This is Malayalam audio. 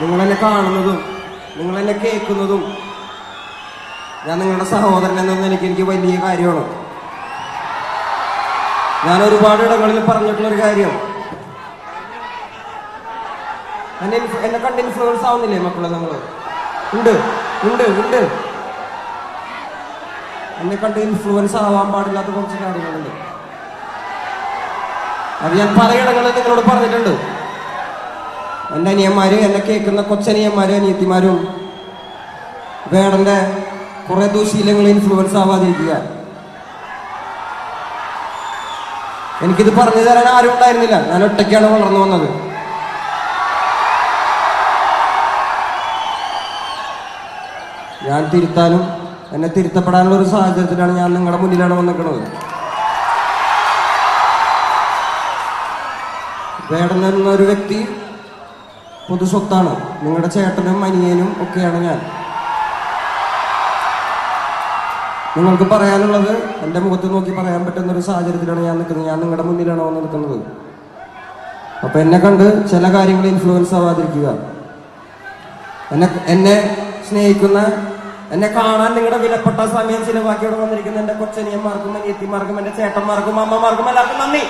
നിങ്ങളെന്നെ കാണുന്നതും നിങ്ങൾ എന്നെ കേൾക്കുന്നതും ഞാൻ നിങ്ങളുടെ സഹോദരൻ എന്ന നിലയ്ക്ക് എനിക്ക് വലിയ കാര്യമാണ്. ഞാൻ ഒരുപാട് ഇടങ്ങളിൽ പറഞ്ഞിട്ടുള്ളൊരു കാര്യം. എന്നെ എന്നെ കണ്ട് ഇൻഫ്ലുവൻസ് ആവുന്നില്ലേ മക്കളെ നിങ്ങൾ ഉണ്ട് ഉണ്ട് ഉണ്ട്. എന്നെ കണ്ട് ഇൻഫ്ലുവൻസ് ആവാൻ പാടില്ലാത്ത കുറച്ച് കാര്യങ്ങളുണ്ട്. അത് ഞാൻ പല ഇടങ്ങളിൽ നിങ്ങളോട് പറഞ്ഞിട്ടുണ്ട്. എന്റെ അനിയന്മാര് എന്നെ കേൾക്കുന്ന കൊച്ചനിയന്മാരും അനിയത്തിമാരും വേടന്റെ കുറെ ദുശീലങ്ങൾ ഇൻഫ്ലുവൻസ് ആവാതിരിക്കുക. എനിക്കിത് പറഞ്ഞു തരാൻ ആരും ഉണ്ടായിരുന്നില്ല. ഞാൻ ഒറ്റയ്ക്കാണ് വളർന്നു വന്നത്. ഞാൻ തിരുത്താനും എന്നെ തിരുത്തപ്പെടാനുള്ള ഒരു സാഹചര്യത്തിലാണ് ഞാൻ നിങ്ങളുടെ മുന്നിലാണ് വന്നിരിക്കുന്നത്. വേടൻ വ്യക്തി പൊതുസ്വത്താണ്? നിങ്ങളുടെ ചേട്ടനും അനിയനും ഒക്കെയാണ് ഞാൻ. നിങ്ങൾക്ക് പറയാനുള്ളത് എന്റെ മുഖത്ത് നോക്കി പറയാൻ പറ്റുന്ന ഒരു സാഹചര്യത്തിലാണ് ഞാൻ നിൽക്കുന്നത്. ഞാൻ നിങ്ങളുടെ മുന്നിലാണ് വന്ന് നിൽക്കുന്നത്? അപ്പൊ എന്നെ കണ്ട് ചില കാര്യങ്ങൾ ഇൻഫ്ലുവൻസ് ആവാതിരിക്കുക. എന്നെ എന്നെ സ്നേഹിക്കുന്ന എന്നെ കാണാൻ നിങ്ങളുടെ വിലപ്പെട്ട സമയം ചിലവാക്കി ഇവിടെ വന്നിരിക്കുന്ന എന്റെ കൊച്ചനിയന്മാർക്കും അനിയത്തിമാർക്കും എന്റെ ചേട്ടന്മാർക്കും അമ്മമാർക്കും എല്ലാവർക്കും നന്ദി.